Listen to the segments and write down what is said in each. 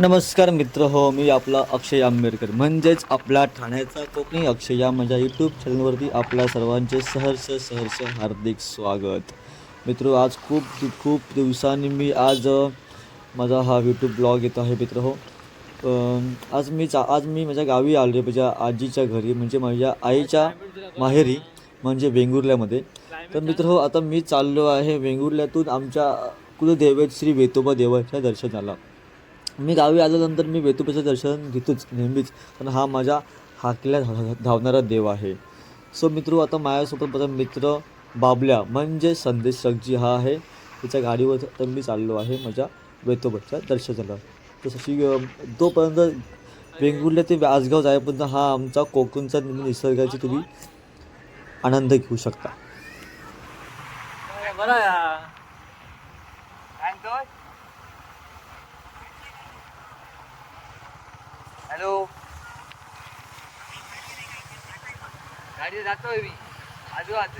नमस्कार मित्र हो मी आपला अक्षय आंबेडकर. म्हणजेच आपला ठाण्याचा कोकणी अक्षय या माझ्या यूट्यूब चॅनलवरती आपल्या सर्वांचे सहर्ष सहर्ष हार्दिक स्वागत. मित्र आज खूप खूप दिवसांनी मी आज माझा हा यूट्यूब ब्लॉग येतो आहे मित्र हो. आज मी चा आज मी माझ्या गावी आलो माझ्या आजीच्या घरी म्हणजे माझ्या आईच्या माहेरी म्हणजे वेंगुर्ल्यामध्ये. तर मित्र हो आता मी चाललो आहे वेंगुर्ल्यातून आमच्या कुलदैवत श्री वेतोबा देवाच्या दर्शनाला. मी गावी आल्यानंतर मी वेतुबाचं दर्शन घेतोच नेहमीच. कारण हा माझ्या हाकल्या धावणारा देव आहे. सो मित्र आता माझ्यासोबत माझा मित्र बाबल्या म्हणजे संदेश सगजी हा आहे. तिच्या गाडीवर तर मी चाललो आहे माझ्या वेतोबाच्या दर्शनाला. तशी तोपर्यंत वेंगुर्ल्या ते आजगाव जायपर्यंत हा आमचा कोकणचा निसर्गाची तुम्ही आनंद घेऊ शकता. हॅलो. गाडी जातोय मी. आजू आज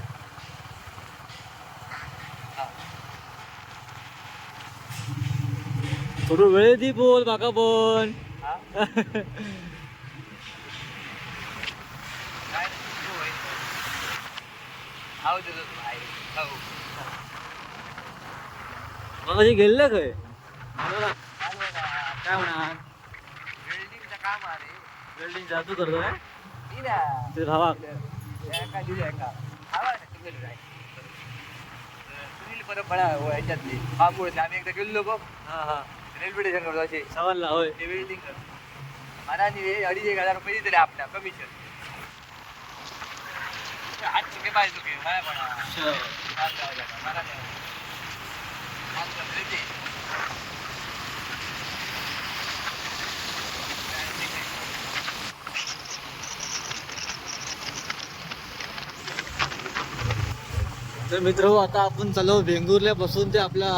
थोडं वेळ दी बोल भाई हो? मग गेलं काय? काय आहे बिल्डिंग जादू करतो काय ती ना ते भावा एका दिली एका हवा ना तिकडे जाय सुनील परंपरा हो ह्याच्यातली हा मुळे आम्ही एकदा गेलो बघ हा हा रेल्वे स्टेशन करतो असे सवालला होय ते बिल्डिंग कर मला हे अडीच एक हजार रुपये दिले आपल्या कमिशन हात चुके पाहिजे चुके काय म्हणा हात जाऊ द्या. मला नाही. हात जाऊ दे ते. काय ते काय. तर मित्र आता आपण चालू वेंगुर्ल्यापासून ते आपल्या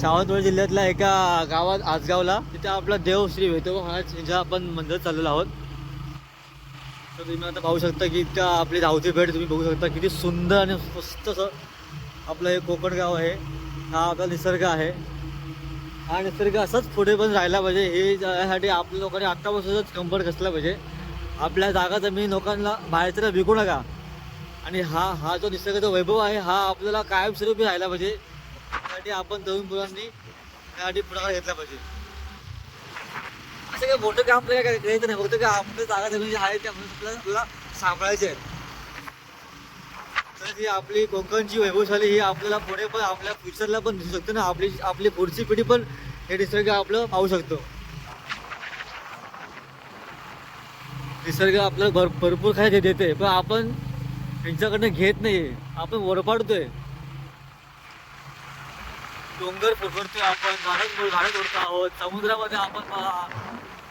सावंतवाडी जिल्ह्यातल्या एका गावात आजगावला तिथे आपला देव श्री वेतोबा महाराज यांच्या आपण मंदिर चाललेलो आहोत. तर तुम्ही आता पाहू शकता की इतका आपली धावती भेट तुम्ही बघू शकता. किती सुंदर आणि मस्त असं आपलं हे कोकण गाव आहे. हा आपला निसर्ग आहे. हा निसर्ग असाच पुढे पण राहिला पाहिजे. हे यासाठी आपल्या लोकांनी आत्तापासूनच कंफर्ट कसला पाहिजे. आपल्या जागा जमीन लोकांना बाहेर विकू नका. आणि हा हा जो निसर्गाचा वैभव आहे हा आपल्याला कायमस्वरूपी राहिला पाहिजे. त्यासाठी आपण तरुण मुलांनी त्यासाठी पुढाकार घेतला पाहिजे. असं काही मोठं काम आपल्याला काय करायचं नाही. फक्त काय आपल्या जागा जमीन जे आहे त्या आपल्याला सांभाळायचे आहेत. तर ही आपली कोकणची वैभवशाली ही आपल्याला पुढे पण आपल्या फ्युचरला पण दिसू शकते ना. आपली आपली पुढची पिढी पण हे निसर्ग आपलं पाहू शकतो. निसर्ग आपल्याला भर भरपूर काही देते. पण आपण त्यांच्याकडनं घेत नाही आपण वरपाडतोय. डोंगर पकडतोय आपण झाडं झाडं तोडतो आहोत. समुद्रामध्ये आपण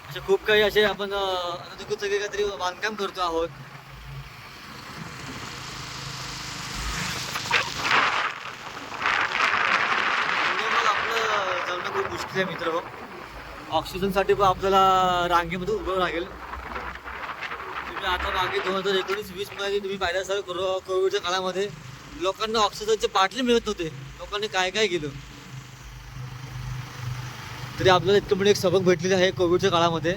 असे खूप काही असे आपण अनधिकृत सगळे काहीतरी बांधकाम करतो आहोत. आपलं जगणं खूप मुश्किल आहे मित्र ऑक्सिजनसाठी पण आपल्याला रांगेमध्ये उभं लागेल. तुम्ही आता मागे दोन हजार एकोणीस वीसमध्ये तुम्ही पाहिलं असाल कोरो कोविडच्या काळामध्ये लोकांना ऑक्सिजनचे बाटली मिळत नव्हते. लोकांनी काय काय केलं? तरी आपल्याला इतकं म्हणजे एक सबक भेटलेली आहे कोविडच्या काळामध्ये.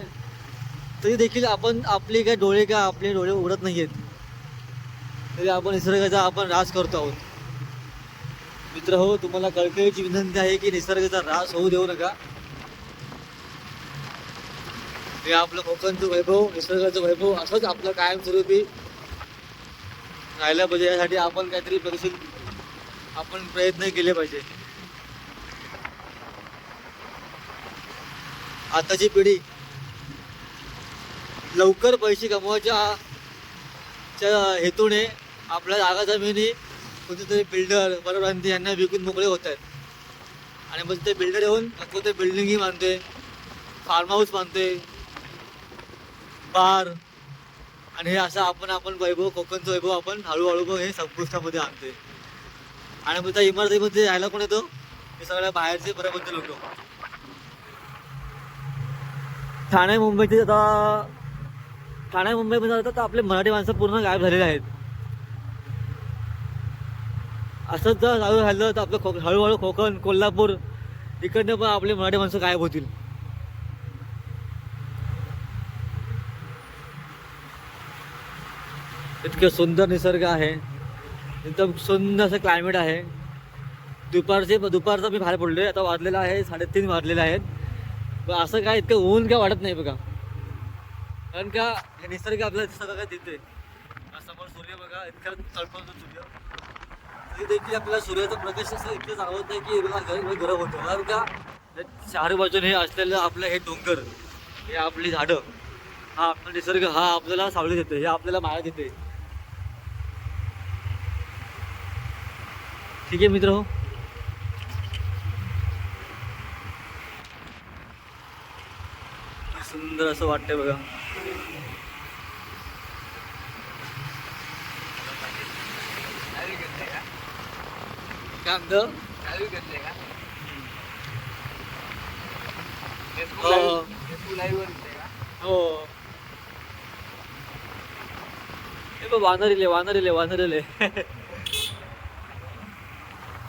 तरी देखील आपण आपले काय डोळे काय आपले डोळे उघडत नाही आहेत तरी आपण निसर्गाचा आपण रास करतो आहोत. मित्र हो तुम्हाला कळकळीची विनंती आहे की निसर्गाचा रास होऊ देऊ नका. हे आपलं कोकणचं वैभव निसर्गाचं वैभव असंच आपलं कायमस्वरूपी राहायला पाहिजे. यासाठी आपण काहीतरी परिस्थिती आपण प्रयत्न केले पाहिजे. आताची पिढी लवकर पैसे कमवायच्या च्या हेतूने आपल्या जागा जमिनी कोणतेतरी बिल्डर परप्रांती यांना विकून मोकळे होत आहेत. आणि मग ते बिल्डर येऊन कोणते बिल्डिंगही बांधते फार्म हाऊस बांधते पार आणि हे असं आपण आपण वैभव कोकणचं वैभव आपण हळूहळू हे संपुष्टामध्ये आणतोय. आणि मग त्या इमारतीमध्ये राहायला कोण येतो? हे सगळ्या बाहेरचे बऱ्यापैकी लोक. ठाणे मुंबईचे आता ठाणे मुंबईमध्ये आता तर आपले मराठी माणसं पूर्ण गायब झालेले आहेत. असंच जर चालू राहिलं तर आपलं खो हळूहळू कोकण कोल्हापूर इकडनं पण आपले मराठी माणसं गायब होतील. इतकं सुंदर निसर्ग आहे. एकदम सुंदर असं क्लायमेट आहे. दुपारचे दुपारचं मी बाहेर पडलो आहे आता वाजलेला आहे साडेतीन वाजलेले आहेत. पण असं काय इतकं ऊन काय वाटत नाही बघा. कारण का हे निसर्ग आपल्याला सगळं काय देते समोर सूर्य बघा इतका तळपळतो सूर्य. तरी देखील आपल्याला सूर्याचा प्रकाश असं इतकं जाणवत नाही की बघा गरम होतो. कारण का चार बाजूने हे असलेलं आपलं हे डोंगर हे आपली झाडं हा आपला निसर्ग हा आपल्याला सावळी देते हे आपल्याला माया देते. ठीक है મિત્રો सुंदर असं वाटतंय बघा. कागद वानर वानरिले वानरिले वानरिले.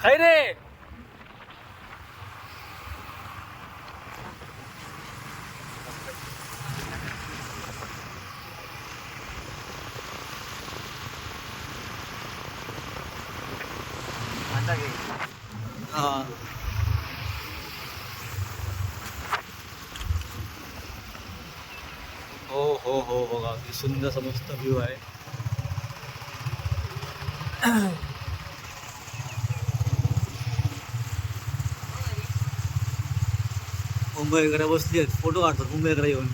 खाय रे आता घे हा हो हो हो बघा किती सुंदर असा मस्त व्ह्यू आहे मुंबईकडे बसली आहेत. फोटो काढतात मुंबईकडे येऊन.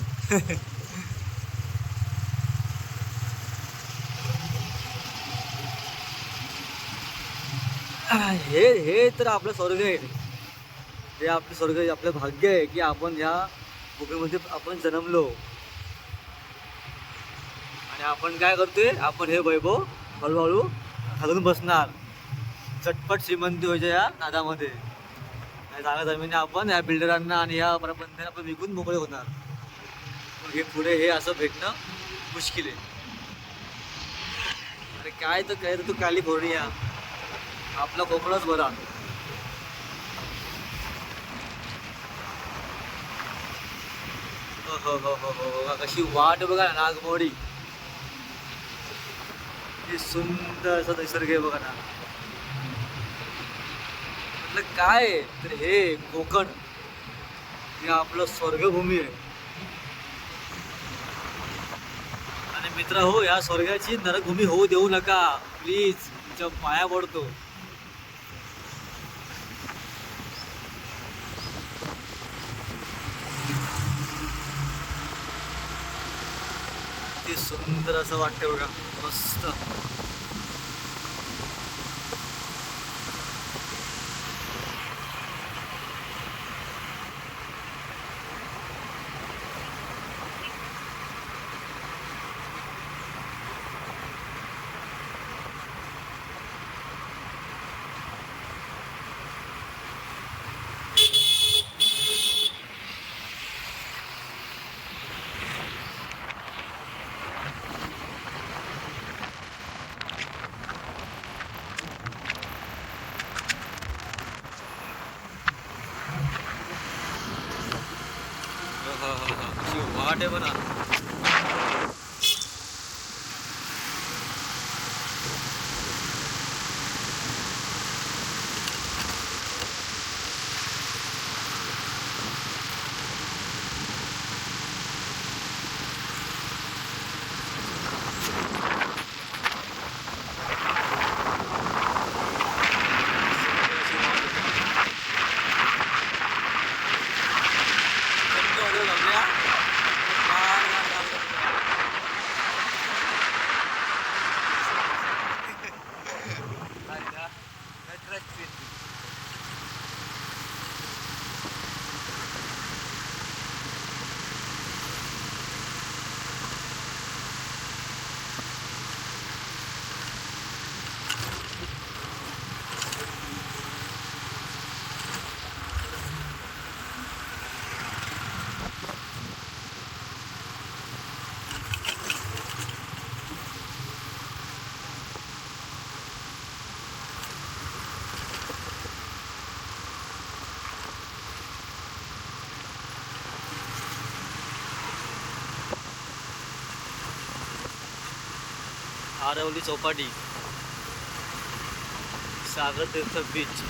हे हे तर आपलं स्वर्ग आहे. हे आपलं स्वर्ग आपलं भाग्य आहे की आपण ह्या भूमीमध्ये आपण जन्मलो. आणि आपण काय करतोय? आपण हे वैभव हळूहळू घालून बसणार. चटपट श्रीमंती व्हायच्या या नादामध्ये. या जागा जमिनी आपण या बिल्डरांना आणि या प्रबंधांना आपण विकून मोकळे होणार. मग हे पुढे हे असं भेटणं मुश्किल आहे. अरे काय तर काय तर तू कॅलिफोर्निया आपला कोकणच बरा. हो हो हो हो हो, हो. कशी वाट बघा ना नागमोडी. सुंदर असं निसर्ग आहे बघा ना. म्हटलं काय तर हे कोकण. हे आपलं स्वर्गभूमी आहे. आणि मित्र हो या स्वर्गाची नरकभूमी होऊ देऊ नका. प्लीज तुमच्या पाया पडतो. ते सुंदर असं वाटतं बघा. मस्त हा, हा, हा, हा. कशी वाट आहे बघा थंड वाजायला लागल्या. फार आरवली चौपाटी. सागर तीर्थ बीच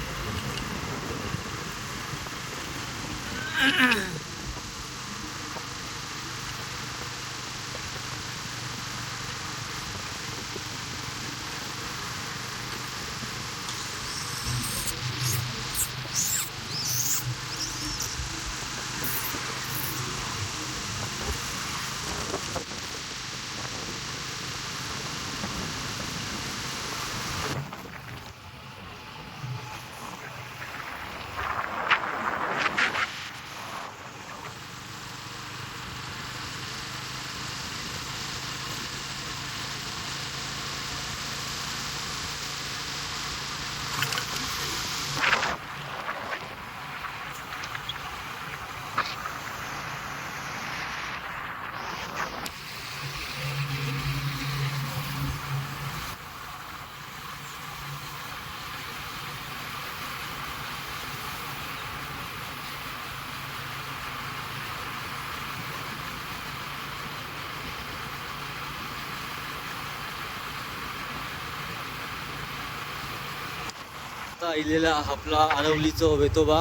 आता इलेला आपला आरवलीचं वेतोबा.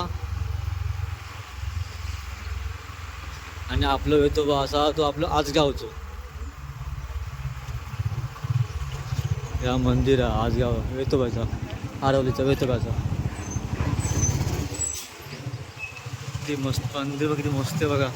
आणि आपलं वेतोबा असा तो आपलं आजगावचं. या मंदिर आहे आजगाव वेतोबाचा आरवलीचा वेतोबाचा. ते मस्त मंदिर बघ, किती मस्त आहे बघा.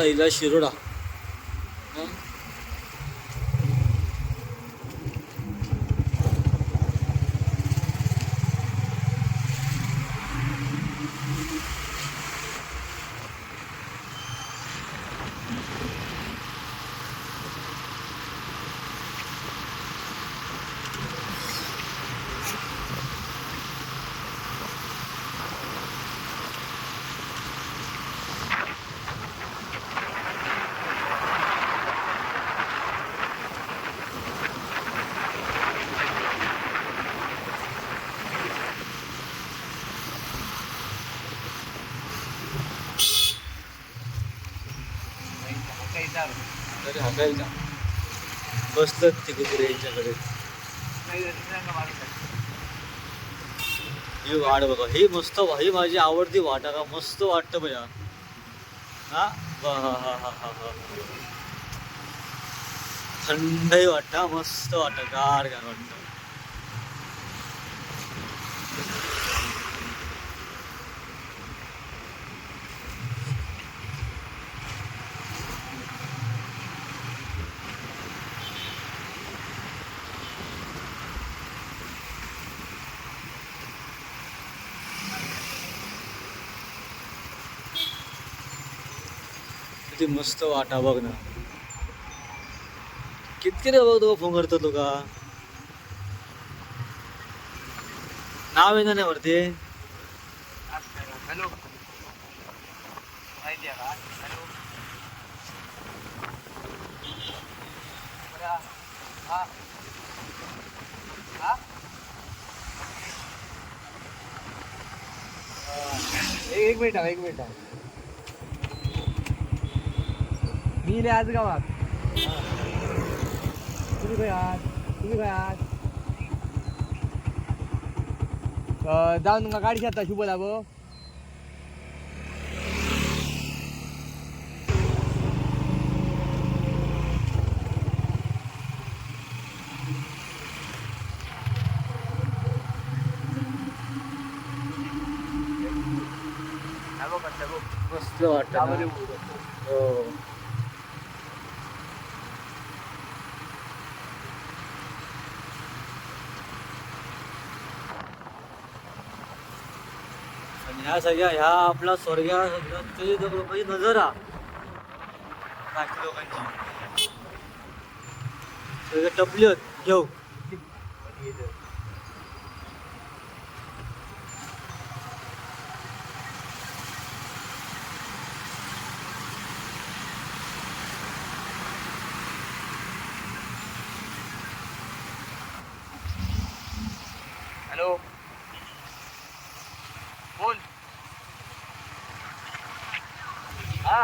आता हिला शिरोडा हं? काही चालू तरी हाकायला का? बसतात ते कुत्रे यांच्याकडे. ही वाट बघा ही मस्त ही माझी आवडती वाट आहे का मस्त वाटतं बघा हा? हा हा हा हा थंडही वाटतं मस्त वाटतं गार गार वाटतं. मस्त वाटा बघ ना. कितके रे बघ तो फोन करतो तुका? नाव येणार नाही वरती. हॅलो. एक एक मिनिट एक मिनिट. मी इले आज गावात. तुम्ही भाई आहात तुम्ही काय आहात जाऊन तुमका गाडी शेता शुभ दाबो वाटत ह्या सगळ्या ह्या आपला स्वर्गा स्वर्गाची जो लोकांची नजरा बाकी लोकांची. सगळे टपली घेऊ हॅलो बोल हा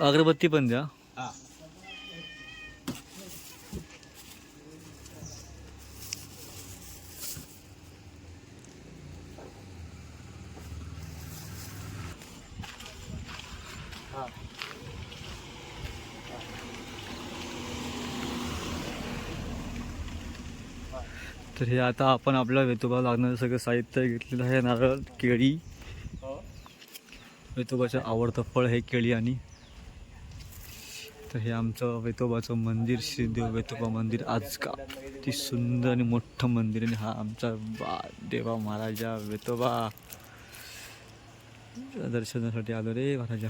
अगरबत्ती पण द्या. तर हे आता आपण आपल्या वेतोबा लागणारं सगळं साहित्य घेतलेलं आहे नारळ केळी. वेतोबाचं आवडतं फळ हे केळी आणि तर हे आमचं वेतोबाचं मंदिर श्रीदेव वेतोबा मंदिर आजका ती सुंदर आणि मोठं मंदिर आणि हा आमचा बा देवा महाराजा वेतोबा. दर्शनासाठी आलो रे महाराजा.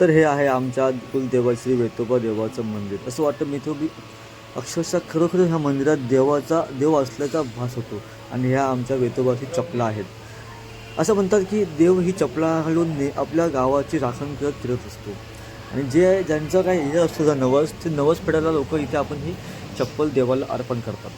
तर हे आहे आमच्या कुलदेवा श्री वेतोबा देवाचं मंदिर. असं वाटतं मी तो बी अक्षरशः खरोखर ह्या मंदिरात देवाचा देव असल्याचा भास होतो आणि ह्या आमच्या वेतोबाची चपला आहेत. असं म्हणतात की देव ही चपला घालून ने आपल्या गावाची राखण करत फिरत असतो. आणि जे ज्यांचं काही हे असतं नवस ते नवस फेडायला लोक इथे आपण ही चप्पल देवाला अर्पण करतात.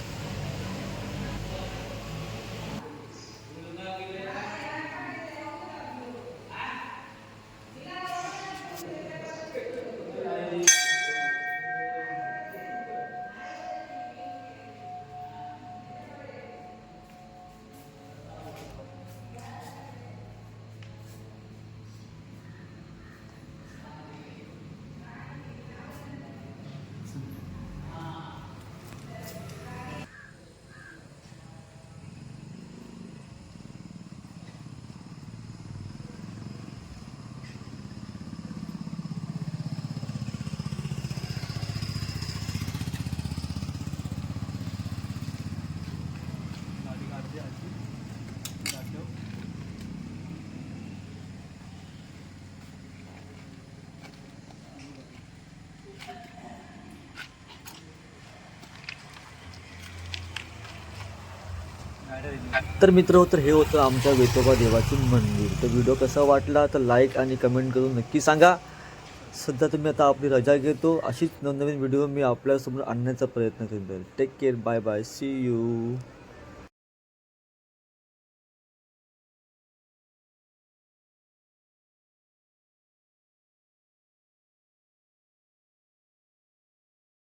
तर मित्र तर हे होतं आमच्या वेतोबा देवाचे मंदिर. तर व्हिडिओ कसा वाटला तर लाईक आणि कमेंट करून नक्की सांगा. सध्या तुम्ही आता आपली रजा घेतो. अशीच नवनवीन व्हिडिओ मी आपल्यासमोर आणण्याचा प्रयत्न करेन. Take care bye bye see you